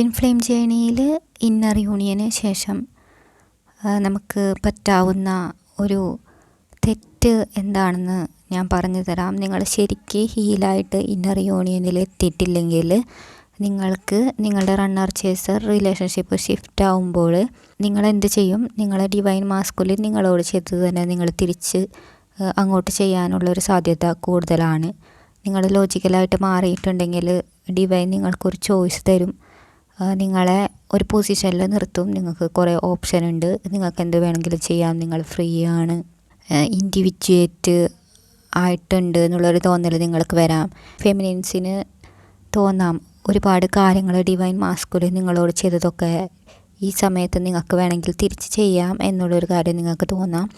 Twin flame ജേണിയിൽ inner യൂണിയന് ശേഷം നമുക്ക് പറ്റാവുന്ന ഒരു തെറ്റ് എന്താണെന്ന് ഞാൻ പറഞ്ഞു തരാം. നിങ്ങൾ ശരിക്ക് ഹീലായിട്ട് ഇന്നർ യൂണിയനിൽ എത്തിയിട്ടില്ലെങ്കിൽ നിങ്ങൾക്ക് നിങ്ങളുടെ റണ്ണർ ചേസർ റിലേഷൻഷിപ്പ് ഷിഫ്റ്റ് ആവുമ്പോൾ നിങ്ങൾ എന്ത് ചെയ്യും? നിങ്ങളെ ഡിവൈൻ മാസ്കുലിൻ നിങ്ങളോട് ചെയ്തത് തന്നെ നിങ്ങൾ തിരിച്ച് അങ്ങോട്ട് ചെയ്യാനുള്ള ഒരു സാധ്യത കൂടുതലാണ്. നിങ്ങൾ ലോജിക്കലായിട്ട് മാറിയിട്ടുണ്ടെങ്കിൽ ഡിവൈൻ നിങ്ങൾക്കൊരു ചോയ്സ് തരും. നിങ്ങളെ ഒരു പൊസിഷനിൽ നിർത്തും. നിങ്ങൾക്ക് കുറേ ഓപ്ഷൻ ഉണ്ട്. നിങ്ങൾക്ക് എന്ത് വേണമെങ്കിലും ചെയ്യാം. നിങ്ങൾ ഫ്രീ ആണ്. ഇൻഡിവിജ്വേറ്റ് ആയിട്ടുണ്ട് എന്നുള്ളൊരു തോന്നൽ നിങ്ങൾക്ക് വരാം. ഫെമിനിൻസിന് തോന്നാം. ഒരുപാട് കാര്യങ്ങൾ ഡിവൈൻ മാസ്കുലിൻ നിങ്ങളോട് ചെയ്തതൊക്കെ ഈ സമയത്ത് നിങ്ങൾക്ക് വേണമെങ്കിൽ തിരിച്ച് ചെയ്യാം എന്നുള്ളൊരു കാര്യം നിങ്ങൾക്ക് തോന്നാം.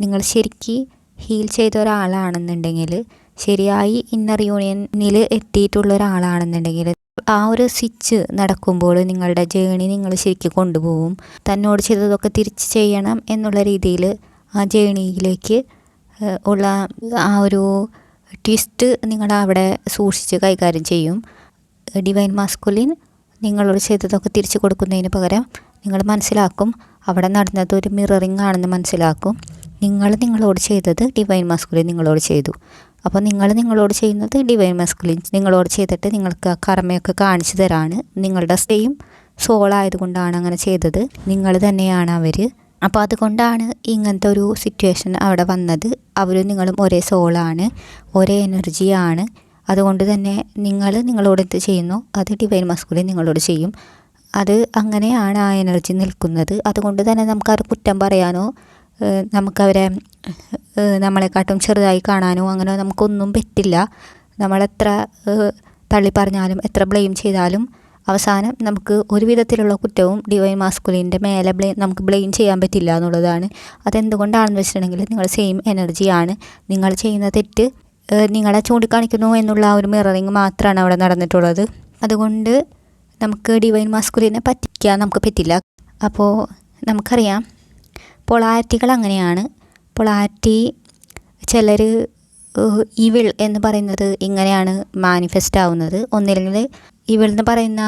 നിങ്ങൾ ശരിക്ക് ഹീൽ ചെയ്ത ഒരാളാണെന്നുണ്ടെങ്കിൽ ശരിയായി ഇന്നർ യൂണിയനിൽ എത്തിയിട്ടുള്ള ഒരാളാണെന്നുണ്ടെങ്കിൽ ആ ഒരു സ്വിച്ച് നടക്കുമ്പോൾ നിങ്ങളുടെ ജേണി നിങ്ങൾ ശരിക്കും കൊണ്ടുപോകും. തന്നോട് ചെയ്തതൊക്കെ തിരിച്ച് ചെയ്യണം എന്നുള്ള രീതിയിൽ ആ ജേണിയിലേക്ക് ഉള്ള ആ ഒരു ട്വിസ്റ്റ് നിങ്ങൾ അവിടെ സൂക്ഷിച്ച് കൈകാര്യം ചെയ്യും. ഡിവൈൻ മാസ്കുലിൻ നിങ്ങളോട് ചെയ്തതൊക്കെ തിരിച്ചു കൊടുക്കുന്നതിന് പകരം നിങ്ങൾ മനസ്സിലാക്കും. അവിടെ നടന്നത് ഒരു മിററിങ് ആണെന്ന് മനസ്സിലാക്കും. നിങ്ങൾ നിങ്ങളോട് ചെയ്തത് ഡിവൈൻ മാസ്കുലിൻ നിങ്ങളോട് ചെയ്തു. അപ്പോൾ നിങ്ങൾ നിങ്ങളോട് ചെയ്യുന്നത് ഡിവൈൻ മസ്കുലിൻ നിങ്ങളോട് ചെയ്തിട്ട് നിങ്ങൾക്ക് ആ കർമ്മയൊക്കെ കാണിച്ചു തരാണ്. നിങ്ങളുടെ സ്റ്റേയും സോൾ ആയതുകൊണ്ടാണ് അങ്ങനെ ചെയ്തത്. നിങ്ങൾ തന്നെയാണ് അവർ അപ്പോൾ അതുകൊണ്ടാണ് ഇങ്ങനത്തെ ഒരു സിറ്റുവേഷൻ അവിടെ വന്നത്. അവരും നിങ്ങളും ഒരേ സോളാണ് ഒരേ എനർജിയാണ് അതുകൊണ്ട് തന്നെ നിങ്ങൾ നിങ്ങളോട് എന്ത് ചെയ്യുന്നു? അത് ഡിവൈൻ മസ്കുലിൻ നിങ്ങളോട് ചെയ്യും. അത് അങ്ങനെയാണ് ആ എനർജി നിൽക്കുന്നത്. അതുകൊണ്ട് തന്നെ നമുക്കത് കുറ്റം പറയാനോ നമുക്കവരെ നമ്മളെക്കാട്ടും ചെറുതായി കാണാനോ അങ്ങനെ നമുക്കൊന്നും പറ്റില്ല. നമ്മളെത്ര തള്ളി പറഞ്ഞാലും എത്ര ബ്ലെയിം ചെയ്താലും അവസാനം നമുക്ക് ഒരു വിധത്തിലുള്ള കുറ്റവും ഡിവൈൻ മാസ്കുലിന്റെ മേലെ ബ്ലെയിം നമുക്ക് ബ്ലെയിം ചെയ്യാൻ പറ്റില്ല എന്നുള്ളതാണ്. അതെന്തുകൊണ്ടാണെന്ന് വെച്ചിട്ടുണ്ടെങ്കിൽ നിങ്ങൾ സെയിം എനർജിയാണ് നിങ്ങൾ ചെയ്യുന്ന തെറ്റ് നിങ്ങളെ ചൂണ്ടിക്കാണിക്കുന്നു എന്നുള്ള ഒരു മിററിങ് മാത്രമാണ് അവിടെ നടന്നിട്ടുള്ളത്. അതുകൊണ്ട് നമുക്ക് ഡിവൈൻ മാസ്കുലിനെ പറ്റിക്കാൻ നമുക്ക് പറ്റില്ല. അപ്പോൾ നമുക്കറിയാം പൊളാരിറ്റികൾ അങ്ങനെയാണ്. പൊളാരിറ്റി ചിലർ ഇവിൾ എന്ന് പറയുന്നത് ഇങ്ങനെയാണ് മാനിഫെസ്റ്റ് ആവുന്നത്. ഒന്നില്ലെങ്കിൽ ഇവിൾ എന്ന് പറയുന്ന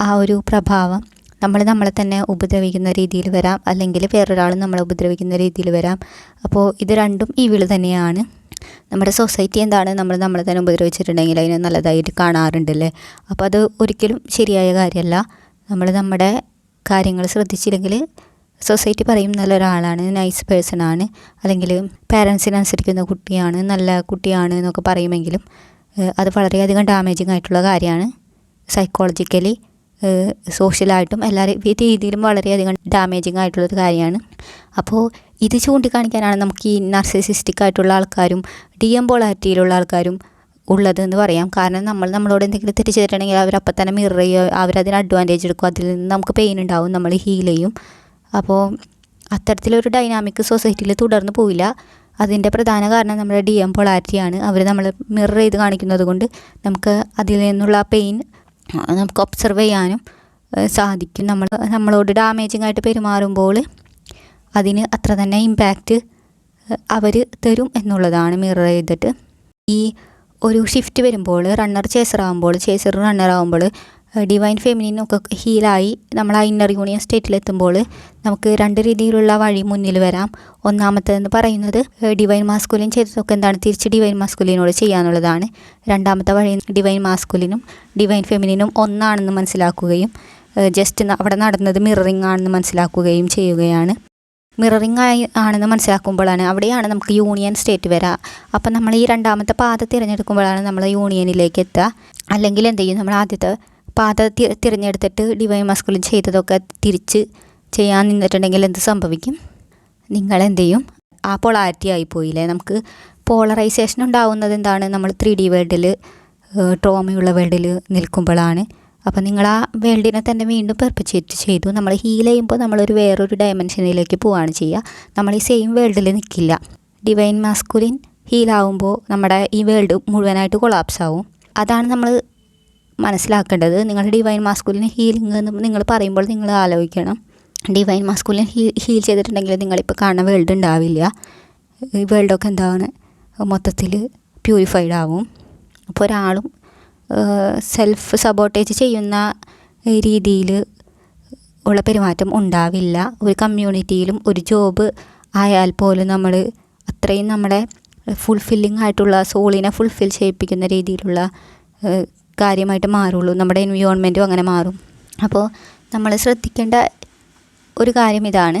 ആ ഒരു പ്രഭാവം നമ്മൾ നമ്മളെ തന്നെ ഉപദ്രവിക്കുന്ന രീതിയിൽ വരാം. അല്ലെങ്കിൽ വേറൊരാൾ നമ്മളെ ഉപദ്രവിക്കുന്ന രീതിയിൽ വരാം. അപ്പോൾ ഇത് രണ്ടും ഇവിൾ തന്നെയാണ്. നമ്മുടെ സൊസൈറ്റി എന്താണ് നമ്മൾ നമ്മളെ തന്നെ ഉപദ്രവിച്ചിട്ടുണ്ടെങ്കിൽ അതിനെ നല്ലതായിട്ട് കാണാറുണ്ടല്ലേ? അപ്പോൾ അത് ഒരിക്കലും ശരിയായ കാര്യമല്ല. നമ്മൾ നമ്മുടെ കാര്യങ്ങൾ ശ്രദ്ധിച്ചില്ലെങ്കിൽ സൊസൈറ്റി പറയും നല്ലൊരാളാണ് നൈസ് പേഴ്സൺ ആണ് അല്ലെങ്കിൽ പേരൻസിനനുസരിക്കുന്ന കുട്ടിയാണ് നല്ല കുട്ടിയാണ് എന്നൊക്കെ പറയുമെങ്കിലും അത് വളരെയധികം ഡാമേജിങ് ആയിട്ടുള്ള കാര്യമാണ്. സൈക്കോളജിക്കലി സോഷ്യലായിട്ടും എല്ലാ രീതിയിലും വളരെയധികം ഡാമേജിങ് ആയിട്ടുള്ളൊരു കാര്യമാണ്. അപ്പോൾ ഇത് ചൂണ്ടിക്കാണിക്കാനാണ് നമുക്ക് ഈ നർസിസിസ്റ്റിക് ആയിട്ടുള്ള ആൾക്കാരും ഡി എം പോളാരിറ്റിയിലുള്ള ആൾക്കാരും ഉള്ളത് എന്ന് പറയാം. കാരണം നമ്മൾ നമ്മളോട് എന്തെങ്കിലും തെറ്റ് ചെയ്തിട്ടുണ്ടെങ്കിൽ അവരപ്പം തന്നെ മിറർ ചെയ്യുക അവരതിന് അഡ്വാന്റേജ് എടുക്കും. അതിൽ നിന്ന് നമുക്ക് പെയിൻ ഉണ്ടാവും നമ്മൾ ഹീൽ ചെയ്യും. അപ്പോൾ അത്തരത്തിലൊരു ഡൈനാമിക് സൊസൈറ്റിയിൽ തുടർന്ന് പോയില്ല. അതിന്റെ പ്രധാന കാരണം നമ്മുടെ ഡി എം പൊളാരിറ്റിയാണ് അവർ നമ്മൾ മിറർ ചെയ്ത് കാണിക്കുന്നത് കൊണ്ട് നമുക്ക് അതിൽ നിന്നുള്ള പെയിൻ നമുക്ക് ഒബ്സർവ് ചെയ്യാനും സാധിക്കും. നമ്മൾ നമ്മളോട് ഡാമേജിങ് ആയിട്ട് പെരുമാറുമ്പോൾ അതിന് അത്ര തന്നെ ഇമ്പാക്റ്റ് അവർ തരും എന്നുള്ളതാണ് മിറർ ചെയ്തിട്ട്. ഈ ഒരു ഷിഫ്റ്റ് വരുമ്പോൾ റണ്ണർ ചേസർ ആകുമ്പോൾ ചേസർ റണ്ണർ ആകുമ്പോൾ ഡിവൈൻ ഫെമിനിനൊക്കെ ഹീലായി നമ്മൾ ആ ഇന്നർ യൂണിയൻ സ്റ്റേറ്റിലെത്തുമ്പോൾ നമുക്ക് രണ്ട് രീതിയിലുള്ള വഴി മുന്നിൽ വരാം. ഒന്നാമത്തേതെന്ന് പറയുന്നത് ഡിവൈൻ മാസ്കുലിൻ ചെയ്തതൊക്കെ എന്താണ്? തിരിച്ച് ഡിവൈൻ മാസ്കുലിനോട് ചെയ്യാന്നുള്ളതാണ് രണ്ടാമത്തെ വഴി ഡിവൈൻ മാസ്കുലിനും ഡിവൈൻ ഫെമിനിനും ഒന്നാണെന്ന് മനസ്സിലാക്കുകയും ജസ്റ്റ് അവിടെ നടന്നത് മിററിംഗ് ആണെന്ന് മനസ്സിലാക്കുകയും ചെയ്യുകയാണ്. മിററിംഗ് ആയി ആണെന്ന് മനസ്സിലാക്കുമ്പോഴാണ് അവിടെയാണ് നമുക്ക് യൂണിയൻ സ്റ്റേറ്റ് വരിക അപ്പം നമ്മൾ ഈ രണ്ടാമത്തെ പാത തിരഞ്ഞെടുക്കുമ്പോഴാണ് നമ്മൾ യൂണിയനിലേക്ക് എത്തുക. അല്ലെങ്കിൽ എന്ത് ചെയ്യും? നമ്മൾ ആദ്യത്തെ പാത തിരഞ്ഞെടുത്തിട്ട് ഡിവൈൻ മസ്കുലിൻ ചെയ്തതൊക്കെ തിരിച്ച് ചെയ്യാൻ നിന്നിട്ടുണ്ടെങ്കിൽ എന്ത് സംഭവിക്കും? നിങ്ങൾ എന്ത് ചെയ്യും ആ പൊളാരിറ്റി ആയിപ്പോയില്ലേ? നമുക്ക് പോളറൈസേഷൻ ഉണ്ടാവുന്നത് എന്താണ്? നമ്മൾ ത്രീ ഡി വേൾഡിൽ ട്രോമയുള്ള വേൾഡിൽ നിൽക്കുമ്പോഴാണ്. അപ്പോൾ നിങ്ങൾ ആ വേൾഡിനെ തന്നെ വീണ്ടും പെർപ്പച്വേറ്റ് ചെയ്തു. നമ്മൾ ഹീൽ ചെയ്യുമ്പോൾ നമ്മളൊരു വേറൊരു ഡയമെൻഷനിലേക്ക് പോവുകയാണ് ചെയ്യുക. നമ്മൾ ഈ സെയിം വേൾഡിൽ നിൽക്കില്ല. ഡിവൈൻ മാസ്കുലിൻ ഹീലാവുമ്പോൾ നമ്മുടെ ഈ വേൾഡ് മുഴുവനായിട്ട് കൊളാപ്സ് ആവും അതാണ് നമ്മൾ മനസ്സിലാക്കേണ്ടത് നിങ്ങളുടെ ഡിവൈൻ മാസ്കുലിന് ഹീലിംഗ് എന്ന് നിങ്ങൾ പറയുമ്പോൾ നിങ്ങൾ ആലോചിക്കണം. ഡിവൈൻ മാസ്കുലിൻ ഹീ ഹീൽ ചെയ്തിട്ടുണ്ടെങ്കിൽ നിങ്ങളിപ്പോൾ കാണുന്ന വേൾഡ് ഉണ്ടാവില്ല. ഈ വേൾഡൊക്കെ എന്താണ്? മൊത്തത്തിൽ പ്യൂരിഫൈഡ് ആവും. അപ്പോൾ ഒരാളും സെൽഫ് സപ്പോർട്ടേജ് ചെയ്യുന്ന രീതിയിൽ ഉള്ള പെരുമാറ്റം ഉണ്ടാവില്ല. ഒരു കമ്മ്യൂണിറ്റിയിലും ഒരു ജോബ് ആയാൽ പോലും നമ്മൾ അത്രയും നമ്മുടെ ഫുൾഫില്ലിംഗ് ആയിട്ടുള്ള സോളിനെ ഫുൾഫിൽ ചെയ്യിപ്പിക്കുന്ന രീതിയിലുള്ള കാര്യമായിട്ട് മാറുള്ളൂ. നമ്മുടെ എൻവിയോൺമെന്റും അങ്ങനെ മാറും. അപ്പോൾ നമ്മൾ ശ്രദ്ധിക്കേണ്ട ഒരു കാര്യം ഇതാണ്.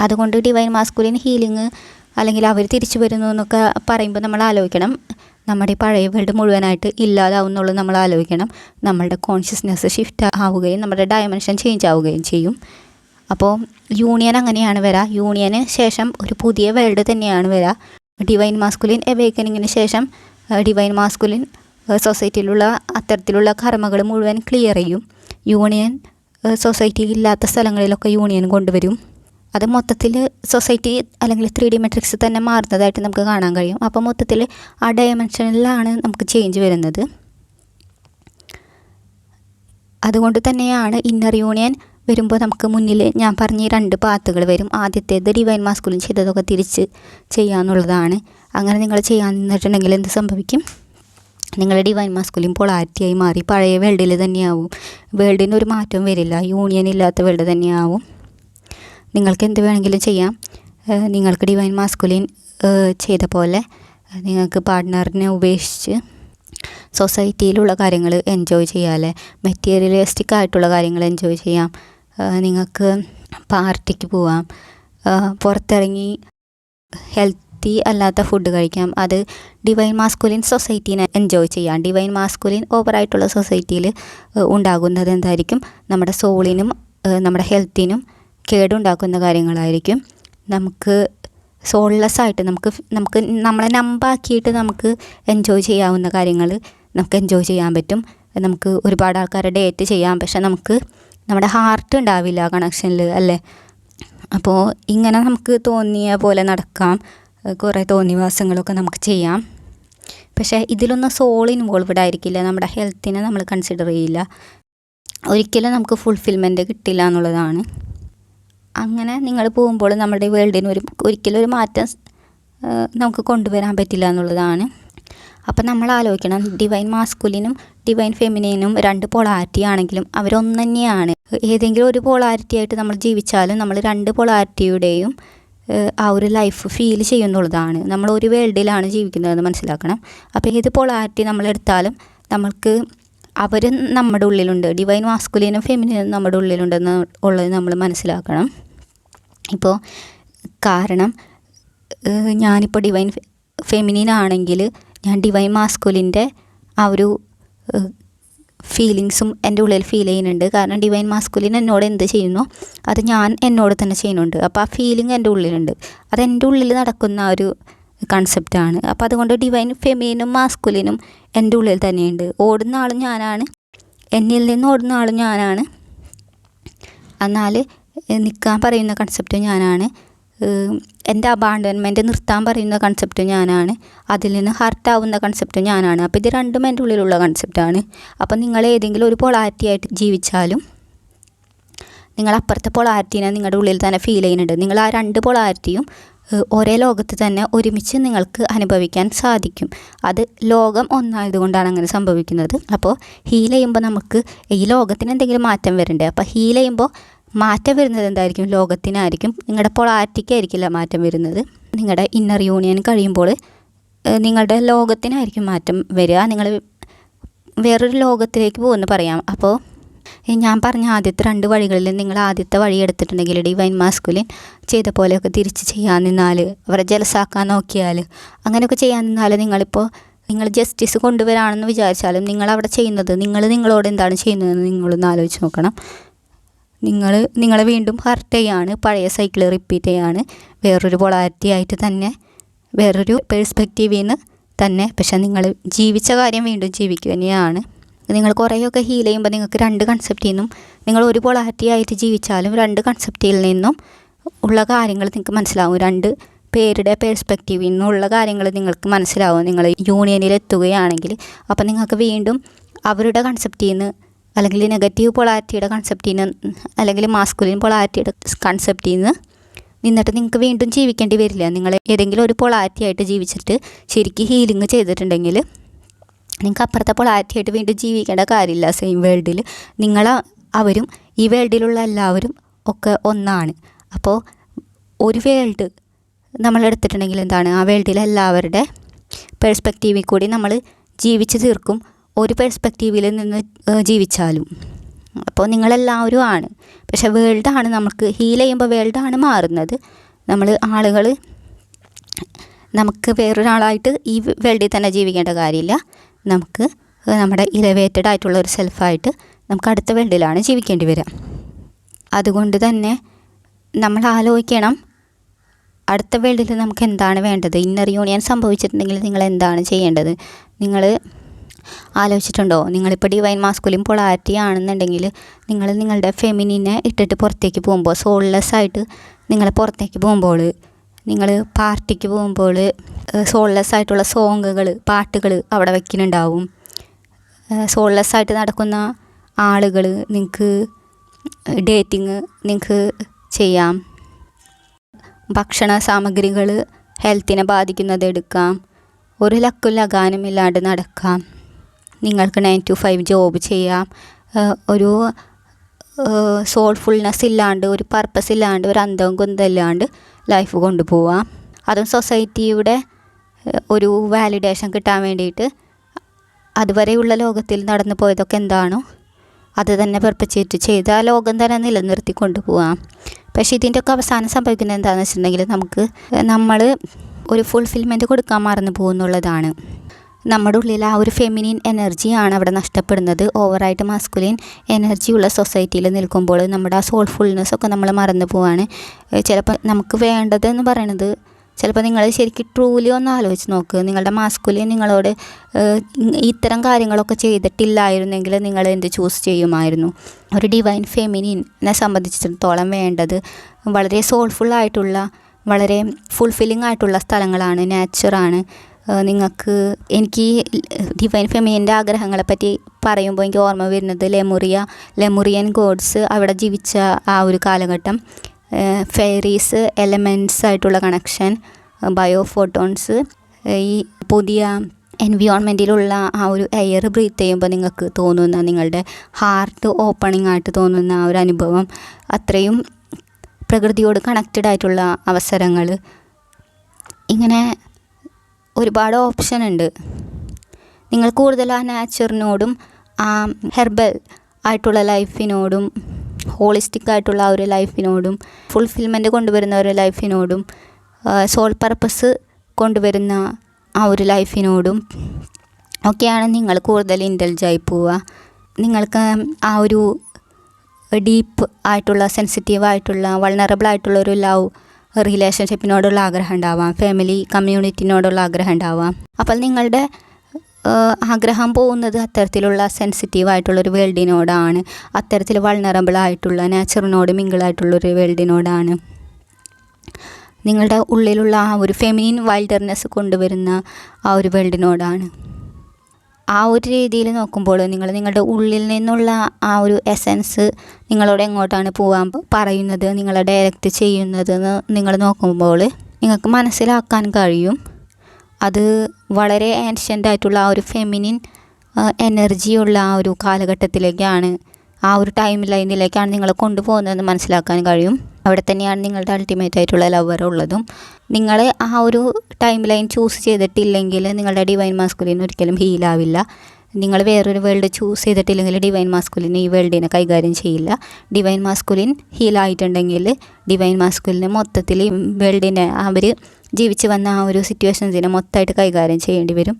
അതുകൊണ്ട് ഡിവൈൻ മാസ്കുലിൻ ഹീലിംഗ് അല്ലെങ്കിൽ അവർ തിരിച്ചു വരുന്നു എന്നൊക്കെ പറയുമ്പോൾ നമ്മൾ ആലോചിക്കണം. നമ്മുടെ ഈ പഴയ വേൾഡ് മുഴുവനായിട്ട് ഇല്ലാതാവും എന്നുള്ളത് നമ്മൾ ആലോചിക്കണം. നമ്മളുടെ കോൺഷ്യസ്നെസ് ഷിഫ്റ്റ് ആവുകയും നമ്മുടെ ഡയമെൻഷൻ ചേഞ്ച് ആവുകയും ചെയ്യും. അപ്പോൾ യൂണിയൻ അങ്ങനെയാണ് വരിക യൂണിയന് ശേഷം ഒരു പുതിയ വേൾഡ് തന്നെയാണ് വരിക ഡിവൈൻ മാസ്കുലിൻ എവേക്കനിങ്ങിന് ശേഷം ഡിവൈൻ മാസ്കുലിൻ സൊസൈറ്റിയിലുള്ള അത്തരത്തിലുള്ള കർമ്മകൾ മുഴുവൻ ക്ലിയർ ചെയ്യും. യൂണിയൻ സൊസൈറ്റി ഇല്ലാത്ത സ്ഥലങ്ങളിലൊക്കെ യൂണിയൻ കൊണ്ടുവരും. അത് മൊത്തത്തിൽ സൊസൈറ്റി അല്ലെങ്കിൽ ത്രീ ഡി മെട്രിക്സ് തന്നെ മാറുന്നതായിട്ട് നമുക്ക് കാണാൻ കഴിയും. അപ്പോൾ മൊത്തത്തിൽ ആ ഡയമെൻഷനിലാണ് നമുക്ക് ചേഞ്ച് വരുന്നത്. അതുകൊണ്ട് തന്നെയാണ് ഇന്നർ യൂണിയൻ വരുമ്പോൾ നമുക്ക് മുന്നിൽ ഞാൻ പറഞ്ഞ രണ്ട് പാത്തുകൾ വരും. ആദ്യത്തേത് ഡിവൈൻ മാസ്കുലിൻ ചെയ്തതൊക്കെ തിരിച്ച് ചെയ്യാന്നുള്ളതാണ്. അങ്ങനെ നിങ്ങൾ ചെയ്യാൻ നിന്നിട്ടുണ്ടെങ്കിൽ എന്ത് സംഭവിക്കും? നിങ്ങൾ ഡിവൈൻ മാസ്കുലിൻ പൊളാരിറ്റിയായി മാറി. പഴയ വേൾഡിൽ തന്നെയാവും. വേൾഡിന് ഒരു മാറ്റം വരില്ല. യൂണിയൻ ഇല്ലാത്ത വേൾഡ് തന്നെയാവും. നിങ്ങൾക്ക് എന്ത് വേണമെങ്കിലും ചെയ്യാം. നിങ്ങൾക്ക് ഡിവൈൻ മാസ്കുലിൻ ചെയ്ത പോലെ നിങ്ങൾക്ക് പാർട്ട്ണറിനെ ഉപേക്ഷിച്ച് സൊസൈറ്റിയിലുള്ള കാര്യങ്ങൾ എൻജോയ് ചെയ്യാമല്ലേ മെറ്റീരിയലിസ്റ്റിക് ആയിട്ടുള്ള കാര്യങ്ങൾ എൻജോയ് ചെയ്യാം. നിങ്ങൾക്ക് പാർട്ടിക്ക് പോവാം. പുറത്തിറങ്ങി ഹെൽത്തി അല്ലാത്ത ഫുഡ് കഴിക്കാം. അത് ഡിവൈൻ മാസ്കുലിൻ സൊസൈറ്റീനെ എൻജോയ് ചെയ്യാം ഡിവൈൻ മാസ്കുലിൻ ഓവറായിട്ടുള്ള സൊസൈറ്റിയിൽ ഉണ്ടാകുന്നത് എന്തായിരിക്കും? നമ്മുടെ സോളിനും നമ്മുടെ ഹെൽത്തിനും കേടുണ്ടാക്കുന്ന കാര്യങ്ങളായിരിക്കും. നമുക്ക് സോൾലെസ് ആയിട്ട് നമുക്ക് നമുക്ക് നമ്മളെ നമ്പാക്കിയിട്ട് നമുക്ക് എൻജോയ് ചെയ്യാവുന്ന കാര്യങ്ങൾ നമുക്ക് എൻജോയ് ചെയ്യാൻ പറ്റും. നമുക്ക് ഒരുപാട് ആൾക്കാരെ ഡേറ്റ് ചെയ്യാം. പക്ഷെ നമുക്ക് നമ്മുടെ ഹാർട്ട് ഉണ്ടാവില്ല കണക്ഷനിൽ അല്ലേ? അപ്പോൾ ഇങ്ങനെ നമുക്ക് തോന്നിയ പോലെ നടക്കാം. കുറേ തോന്നിവാസങ്ങളൊക്കെ നമുക്ക് ചെയ്യാം. പക്ഷേ ഇതിലൊന്നും സോൾ ഇൻവോൾവ്ഡ് ആയിരിക്കില്ല. നമ്മുടെ ഹെൽത്തിനെ നമ്മൾ കൺസിഡർ ചെയ്യില്ല. ഒരിക്കലും നമുക്ക് ഫുൾഫിൽമെന്റ് കിട്ടില്ല എന്നുള്ളതാണ്. അങ്ങനെ നിങ്ങൾ പോകുമ്പോൾ നമ്മുടെ വേൾഡിന് ഒരു ഒരിക്കലും ഒരു മാറ്റം നമുക്ക് കൊണ്ടുവരാൻ പറ്റില്ല എന്നുള്ളതാണ്. അപ്പം നമ്മൾ ആലോചിക്കണം. ഡിവൈൻ മാസ്കുലിനും ഡിവൈൻ ഫെമിനിനും രണ്ട് പൊളാരിറ്റി ആണെങ്കിലും അവരൊന്നു തന്നെയാണ് ഏതെങ്കിലും ഒരു പൊളാരിറ്റി ആയിട്ട് നമ്മൾ ജീവിച്ചാലും നമ്മൾ രണ്ട് പൊളാരിറ്റിയുടെയും ആ ഒരു ലൈഫ് ഫീൽ ചെയ്യുന്നുള്ളതാണ്. നമ്മൾ ഒരു വേൾഡിലാണ് ജീവിക്കുന്നതെന്ന് മനസ്സിലാക്കണം. അപ്പോൾ ഏത് പൊളാരിറ്റി നമ്മളെടുത്താലും നമ്മൾക്ക് അവർ നമ്മുടെ ഉള്ളിലുണ്ട്. ഡിവൈൻ മാസ്കുലിനും ഫെമിനിനും നമ്മുടെ ഉള്ളിലുണ്ടെന്ന് ഉള്ളത് നമ്മൾ മനസ്സിലാക്കണം. ഇപ്പോൾ കാരണം ഞാനിപ്പോൾ ഡിവൈൻ ഫെമിനിൻ ആണെങ്കിൽ ഞാൻ ഡിവൈൻ മാസ്കുലിന്റെ ആ ഒരു ഫീലിങ്സും എന്റെ ഉള്ളിൽ ഫീൽ ചെയ്യുന്നുണ്ട്. കാരണം ഡിവൈൻ മാസ്കുലിൻ എന്നോട് എന്ത് ചെയ്യുന്നു? അത് ഞാൻ എന്നോട് തന്നെ ചെയ്യുന്നുണ്ട്. അപ്പോൾ ആ ഫീലിംഗ് എന്റെ ഉള്ളിലുണ്ട്. അത് എന്റെ ഉള്ളിൽ നടക്കുന്ന ഒരു കൺസെപ്റ്റാണ് അപ്പോൾ അതുകൊണ്ട് ഡിവൈൻ ഫെമീനും മാസ്കുലിനും എന്റെ ഉള്ളിൽ തന്നെയുണ്ട്. ഓടുന്ന ആളും ഞാനാണ്. എന്നിൽ നിന്ന് ഓടുന്ന ആളും ഞാനാണ്. എന്നാൽ നിൽക്കാൻ പറയുന്ന കൺസെപ്റ്റ് ഞാനാണ്. എന്റെ അബാണ്ടൻമെന്റ് നിർത്താൻ പറയുന്ന കൺസെപ്റ്റ് ഞാനാണ്. അതിൽ നിന്ന് ഹർട്ടാവുന്ന കൺസെപ്റ്റ് ഞാനാണ്. അപ്പോൾ ഇത് രണ്ടും എന്റെ ഉള്ളിലുള്ള കൺസെപ്റ്റാണ് അപ്പോൾ നിങ്ങൾ ഏതെങ്കിലും ഒരു പൊളാരിറ്റി ആയിട്ട് ജീവിച്ചാലും നിങ്ങൾ അപ്പുറത്തെ പൊളാരിറ്റീനെ നിങ്ങളുടെ ഉള്ളിൽ തന്നെ ഫീൽ ചെയ്യുന്നുണ്ട്. നിങ്ങൾ ആ രണ്ട് പൊളാരിറ്റിയും ഒരേ ലോകത്ത് തന്നെ ഒരുമിച്ച് നിങ്ങൾക്ക് അനുഭവിക്കാൻ സാധിക്കും. അത് ലോകം ഒന്നായതുകൊണ്ടാണ് അങ്ങനെ സംഭവിക്കുന്നത്. അപ്പോൾ ഹീൽ ചെയ്യുമ്പോൾ നമുക്ക് ഈ ലോകത്തിന് എന്തെങ്കിലും മാറ്റം വരണ്ടേ? അപ്പോൾ ഹീൽ ചെയ്യുമ്പോൾ മാറ്റം വരുന്നത് എന്തായിരിക്കും? ലോകത്തിനായിരിക്കും. നിങ്ങളുടെ പൊളാറ്റിക്കായിരിക്കില്ല മാറ്റം വരുന്നത്. നിങ്ങളുടെ ഇന്നർ യൂണിയൻ കഴിയുമ്പോൾ നിങ്ങളുടെ ലോകത്തിനായിരിക്കും മാറ്റം വരിക. നിങ്ങൾ വേറൊരു ലോകത്തിലേക്ക് പോകുമെന്ന് പറയാം. അപ്പോൾ ഞാൻ പറഞ്ഞ ആദ്യത്തെ രണ്ട് വഴികളിൽ നിങ്ങൾ ആദ്യത്തെ വഴി എടുത്തിട്ടുണ്ടെങ്കിൽ ഡിവൈൻ മാസ്കുലിൻ ചെയ്ത പോലെയൊക്കെ തിരിച്ച് ചെയ്യാൻ നിന്നാൽ അവരെ ജലസാക്കാൻ നോക്കിയാൽ അങ്ങനെയൊക്കെ ചെയ്യാൻ നിന്നാൽ നിങ്ങളിപ്പോൾ നിങ്ങൾ ജസ്റ്റിസ് കൊണ്ടുവരാണെന്ന് വിചാരിച്ചാലും നിങ്ങൾ അവിടെ ചെയ്യുന്നത് നിങ്ങൾ നിങ്ങളോട് എന്താണ് ചെയ്യുന്നതെന്ന് നിങ്ങളൊന്ന് ആലോചിച്ച് നോക്കണം. നിങ്ങൾ നിങ്ങളെ വീണ്ടും ഹർട്ട് ചെയ്യാണ് പഴയ സൈക്കിൾ റിപ്പീറ്റ് ചെയ്യാണ് വേറൊരു പൊളാരിറ്റി ആയിട്ട് തന്നെ വേറൊരു പേഴ്സ്പെക്റ്റീവിൽ നിന്ന് തന്നെ. പക്ഷേ നിങ്ങൾ ജീവിച്ച കാര്യം വീണ്ടും ജീവിക്കുക തന്നെയാണ്. നിങ്ങൾ കുറേയൊക്കെ ഹീൽ ചെയ്യുമ്പോൾ നിങ്ങൾക്ക് രണ്ട് കൺസെപ്റ്റിൽ നിന്നും നിങ്ങൾ ഒരു പൊളാരിറ്റി ആയിട്ട് ജീവിച്ചാലും രണ്ട് കൺസെപ്റ്റിൽ നിന്നും ഉള്ള കാര്യങ്ങൾ നിങ്ങൾക്ക് മനസ്സിലാവും. രണ്ട് പേരുടെ പേഴ്സ്പെക്റ്റീവിൽ നിന്നുള്ള കാര്യങ്ങൾ നിങ്ങൾക്ക് മനസ്സിലാവും. നിങ്ങൾ യൂണിയനിൽ എത്തുകയാണെങ്കിൽ. അപ്പോൾ നിങ്ങൾക്ക് വീണ്ടും അവരുടെ കൺസെപ്റ്റിൽ നിന്ന് അല്ലെങ്കിൽ നെഗറ്റീവ് പൊളാരിറ്റിയുടെ കൺസെപ്റ്റിൽ നിന്ന് അല്ലെങ്കിൽ മാസ്കുലിൻ പൊളാരിറ്റിയുടെ കൺസെപ്റ്റിൽ നിന്ന് നിന്നിട്ട് നിങ്ങൾക്ക് വീണ്ടും ജീവിക്കേണ്ടി വരില്ല. നിങ്ങൾ ഏതെങ്കിലും ഒരു പൊളാരിറ്റി ആയിട്ട് ജീവിച്ചിട്ട് ശരിക്കും ഹീലിംഗ് ചെയ്തിട്ടുണ്ടെങ്കിൽ നിങ്ങൾക്ക് അപ്പുറത്തെ പൊളാരിറ്റി ആയിട്ട് വീണ്ടും ജീവിക്കേണ്ട കാര്യമില്ല. സെയിം വേൾഡിൽ നിങ്ങൾ അവരും ഈ വേൾഡിലുള്ള എല്ലാവരും ഒക്കെ ഒന്നാണ്. അപ്പോൾ ഒരു വേൾഡ് നമ്മൾ എടുത്തിട്ടുണ്ടെങ്കിൽ എന്താണ്? ആ വേൾഡിലെ എല്ലാവരുടെ പെർസ്പെക്റ്റീവിൽ കൂടി നമ്മൾ ജീവിച്ച് തീർക്കും. ഒരു പെർസ്പെക്റ്റീവിൽ നിന്ന് ജീവിച്ചാലും. അപ്പോൾ നിങ്ങളെല്ലാവരും ആണ്. പക്ഷേ വേൾഡാണ് നമുക്ക് ഹീൽ ചെയ്യുമ്പോൾ വേൾഡാണ് മാറുന്നത്. നമ്മൾ ആളുകൾ നമുക്ക് വേറൊരാളായിട്ട് ഈ വേൾഡിൽ തന്നെ ജീവിക്കേണ്ട കാര്യമില്ല. നമുക്ക് നമ്മുടെ ഇലവേറ്റഡ് ആയിട്ടുള്ള ഒരു സെൽഫായിട്ട് നമുക്ക് അടുത്ത വേൾഡിലാണ് ജീവിക്കേണ്ടി വരിക അതുകൊണ്ട് തന്നെ നമ്മൾ ആലോചിക്കണം അടുത്ത വേൾഡിൽ നമുക്ക് എന്താണ് വേണ്ടത്? ഇന്നർ യൂണിയൻ സംഭവിച്ചിട്ടുണ്ടെങ്കിൽ നിങ്ങൾ എന്താണ് ചെയ്യേണ്ടത്? നിങ്ങൾ ആലോചിച്ചിട്ടുണ്ടോ? നിങ്ങളിപ്പോൾ ഡിവൈൻ മാസ്കുലിൻ പൊളാരിറ്റി ആണെന്നുണ്ടെങ്കിൽ നിങ്ങൾ നിങ്ങളുടെ ഫെമിനിനെ ഇട്ടിട്ട് പുറത്തേക്ക് പോകുമ്പോൾ സോൾലെസ് ആയിട്ട് നിങ്ങൾ പുറത്തേക്ക് പോകുമ്പോൾ നിങ്ങൾ പാർട്ടിക്ക് പോകുമ്പോൾ സോൾലെസ് ആയിട്ടുള്ള സോങ്ങുകൾ പാട്ടുകൾ അവിടെ വയ്ക്കുന്നുണ്ടാവും സോൾലെസ് ആയിട്ട് നടക്കുന്ന ആളുകൾ നിങ്ങൾക്ക് ഡേറ്റിങ് നിങ്ങൾക്ക് ചെയ്യാം. ഭക്ഷണ സാമഗ്രികൾ ഹെൽത്തിനെ ബാധിക്കുന്നത് എടുക്കാം. ഒരു ലക്കും ലഗാനും ഇല്ലാണ്ട് നടക്കാം. നിങ്ങൾക്ക് നയൻ ടു ഫൈവ് ജോബ് ചെയ്യാം. ഒരു സോൾഫുൾനെസ് ഇല്ലാണ്ട് ഒരു പർപ്പസ് ഇല്ലാണ്ട് ഒരു അന്തവും കുന്തല്ലാണ്ട് ലൈഫ് കൊണ്ടുപോവാം. അതും സൊസൈറ്റിയുടെ ഒരു വാലിഡേഷൻ കിട്ടാൻ വേണ്ടിയിട്ട് അതുവരെയുള്ള ലോകത്തിൽ നടന്നു പോയതൊക്കെ എന്താണോ അത് തന്നെ പെർപ്പച്ചേറ്റ് ചെയ്ത് ആ ലോകം തന്നെ നിലനിർത്തി കൊണ്ടുപോകാം പക്ഷേ ഇതിന്റെയൊക്കെ അവസാനം സംഭവിക്കുന്നത് എന്താണെന്ന് വെച്ചിട്ടുണ്ടെങ്കിൽ നമുക്ക് നമ്മൾ ഒരു ഫുൾഫിൽമെന്റ് കൊടുക്കാൻ മറന്നു പോകുന്നുള്ളതാണ്. നമ്മുടെ ഉള്ളിൽ ആ ഒരു ഫെമിനിൻ എനർജിയാണ് അവിടെ നഷ്ടപ്പെടുന്നത്. ഓവറായിട്ട് മാസ്കുലിൻ എനർജിയുള്ള സൊസൈറ്റിയിൽ നിൽക്കുമ്പോൾ നമ്മുടെ ആ സോൾഫുൾനെസ് ഒക്കെ നമ്മൾ മറന്നു പോവാണ്. ചിലപ്പോൾ നമുക്ക് വേണ്ടതെന്ന് പറയണത് ചിലപ്പോൾ നിങ്ങൾ ശരിക്കും ട്രൂലി ഒന്ന് ആലോചിച്ച് നോക്ക്. നിങ്ങളുടെ മാസ്കുലിൻ നിങ്ങളോട് ഇത്തരം കാര്യങ്ങളൊക്കെ ചെയ്തിട്ടില്ലായിരുന്നെങ്കിൽ നിങ്ങൾ എന്ത് ചൂസ് ചെയ്യുമായിരുന്നു? ഒരു ഡിവൈൻ ഫെമിനിനെ സംബന്ധിച്ചിടത്തോളം വേണ്ടത് വളരെ സോൾഫുൾ ആയിട്ടുള്ള വളരെ ഫുൾഫില്ലിംഗ് ആയിട്ടുള്ള സ്ഥലങ്ങളാണ് നാച്ചറാണ് നിങ്ങൾക്ക് എനിക്ക് ഡിവൈൻ ഫെമിനിന്റെ ആഗ്രഹങ്ങളെ പറ്റി പറയുമ്പോൾ എനിക്ക് ഓർമ്മ വരുന്നത് ലെമുറിയ ലെമുറിയൻ ഗോഡ്സ് അവിടെ ജീവിച്ച ആ ഒരു കാലഘട്ടം. ഫെയറീസ് എലമെന്റ്സ് ആയിട്ടുള്ള കണക്ഷൻ ബയോ ഫോട്ടോൺസ് ഈ പുതിയ എൻവിയോൺമെന്റിലുള്ള ആ ഒരു എയർ ബ്രീത്ത് ചെയ്യുമ്പോൾ നിങ്ങൾക്ക് തോന്നുന്ന നിങ്ങളുടെ ഹാർട്ട് ഓപ്പണിംഗ് ആയിട്ട് തോന്നുന്ന ആ ഒരു അനുഭവം അത്രയും പ്രകൃതിയോട് കണക്റ്റഡ് ആയിട്ടുള്ള അവസരങ്ങൾ. ഇങ്ങനെ ഒരുപാട് ഓപ്ഷൻ ഉണ്ട്. നിങ്ങൾ കൂടുതൽ ആ നാച്ചറിനോടും ആ ഹെർബൽ ആയിട്ടുള്ള ലൈഫിനോടും ഹോളിസ്റ്റിക് ആയിട്ടുള്ള ഒരു ലൈഫിനോടും ഫുൾഫിൽമെന്റ് കൊണ്ടുവരുന്ന ഒരു ലൈഫിനോടും സോൾ പർപ്പസ് കൊണ്ടുവരുന്ന ആ ഒരു ലൈഫിനോടും ഒക്കെയാണ് നിങ്ങൾ കൂടുതൽ ഇന്റലിജായി പോവുക. നിങ്ങൾക്ക് ആ ഒരു ഡീപ്പ് ആയിട്ടുള്ള സെൻസിറ്റീവ് ആയിട്ടുള്ള വൾണറബിൾ ആയിട്ടുള്ള ഒരു ലവ് റിലേഷൻഷിപ്പിനോടുള്ള ആഗ്രഹം ഉണ്ടാവാം. ഫാമിലി കമ്മ്യൂണിറ്റിനോടുള്ള ആഗ്രഹം ഉണ്ടാവാം. അപ്പോൾ നിങ്ങളുടെ ആഗ്രഹം പോകുന്നത് അത്തരത്തിലുള്ള സെൻസിറ്റീവ് ആയിട്ടുള്ളൊരു വേൾഡിനോടാണ് അത്തരത്തിൽ വൾണറബിൾ ആയിട്ടുള്ള നാച്ചറിനോട് മിങ്കിളായിട്ടുള്ളൊരു വേൾഡിനോടാണ് നിങ്ങളുടെ ഉള്ളിലുള്ള ആ ഒരു ഫെമിനിൻ വൈൽഡർനെസ് കൊണ്ടുവരുന്ന ആ ഒരു വേൾഡിനോടാണ് ആ ഒരു രീതിയിൽ നോക്കുമ്പോൾ നിങ്ങൾ നിങ്ങളുടെ ഉള്ളിൽ നിന്നുള്ള ആ ഒരു എസൻസ് നിങ്ങളോട് എങ്ങോട്ടാണ് പോകാൻ പറയുന്നത്? നിങ്ങളെ ഡയറക്റ്റ് ചെയ്യുന്നതെന്ന് നിങ്ങൾ നോക്കുമ്പോൾ നിങ്ങൾക്ക് മനസ്സിലാക്കാൻ കഴിയും. അത് വളരെ ആൻഷ്യന്റ് ആയിട്ടുള്ള ആ ഒരു ഫെമിനിൻ എനർജിയുള്ള ആ ഒരു കാലഘട്ടത്തിലേക്കാണ് ആ ഒരു ടൈം ലൈനിലേക്കാണ് നിങ്ങളെ കൊണ്ടുപോകുന്നതെന്ന് മനസ്സിലാക്കാൻ കഴിയും. അവിടെ തന്നെയാണ് നിങ്ങളുടെ അൾട്ടിമേറ്റ് ആയിട്ടുള്ള ലവർ ഉള്ളതും. നിങ്ങൾ ആ ഒരു ടൈം ലൈൻ ചൂസ് ചെയ്തിട്ടില്ലെങ്കിൽ നിങ്ങളുടെ ഡിവൈൻ മാസ്കുലിൻ ഒരിക്കലും ഹീലാവില്ല നിങ്ങൾ വേറൊരു വേൾഡ് ചൂസ് ചെയ്തിട്ടില്ലെങ്കിൽ ഡിവൈൻ മാസ്കുലിൻ ഈ വേൾഡിനെ കൈകാര്യം ചെയ്യില്ല. ഡിവൈൻ മാസ്കുലിൻ ഹീലായിട്ടുണ്ടെങ്കിൽ ഡിവൈൻ മാസ്കുലിനെ മൊത്തത്തിൽ ഈ വേൾഡിനെ അവർ ജീവിച്ച് വന്ന ആ ഒരു സിറ്റുവേഷൻസിനെ മൊത്തമായിട്ട് കൈകാര്യം ചെയ്യേണ്ടി വരും.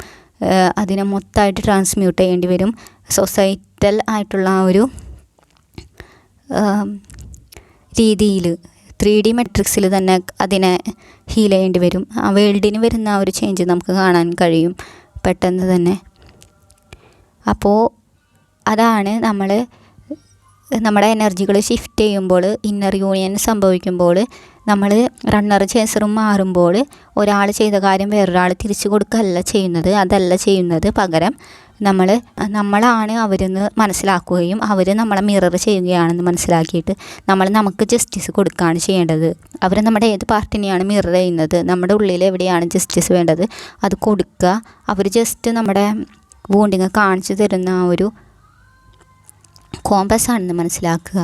അതിനെ മൊത്തമായിട്ട് ട്രാൻസ്മ്യൂട്ട് ചെയ്യേണ്ടി വരും. സൊസൈറ്റൽ ആയിട്ടുള്ള ആ ഒരു രീതിയിൽ ത്രീ ഡി മെട്രിക്സിൽ തന്നെ അതിനെ ഹീൽ ചെയ്യേണ്ടി വരും. ആ വേൾഡിന് വരുന്ന ആ ഒരു ചേഞ്ച് നമുക്ക് കാണാൻ കഴിയും. പെട്ടെന്ന് തന്നെ. അപ്പോൾ അതാണ് നമ്മൾ നമ്മുടെ എനർജികൾ ഷിഫ്റ്റ് ചെയ്യുമ്പോൾ ഇന്നർ യൂണിയൻ സംഭവിക്കുമ്പോൾ നമ്മൾ റണ്ണർ ചേസറും മാറുമ്പോൾ ഒരാൾ ചെയ്ത കാര്യം വേറൊരാൾ തിരിച്ചു കൊടുക്കുകയല്ല ചെയ്യുന്നത് അതല്ല ചെയ്യുന്നത് പകരം നമ്മൾ നമ്മളാണ് അവരെന്ന് മനസ്സിലാക്കുകയും അവർ നമ്മളെ മിറർ ചെയ്യുകയാണെന്ന് മനസ്സിലാക്കിയിട്ട് നമ്മൾ നമുക്ക് ജസ്റ്റിസ് കൊടുക്കുകയാണ് ചെയ്യേണ്ടത്. അവർ നമ്മുടെ ഏത് പാർട്ടിനെയാണ് മിറർ ചെയ്യുന്നത് നമ്മുടെ ഉള്ളിൽ എവിടെയാണ് ജസ്റ്റിസ് വേണ്ടത് അത് കൊടുക്കുക. അവർ ജസ്റ്റ് നമ്മുടെ വൂണ്ടിങ് കാണിച്ചു തരുന്ന ആ ഒരു കോമ്പസ് ആണെന്ന് മനസ്സിലാക്കുക.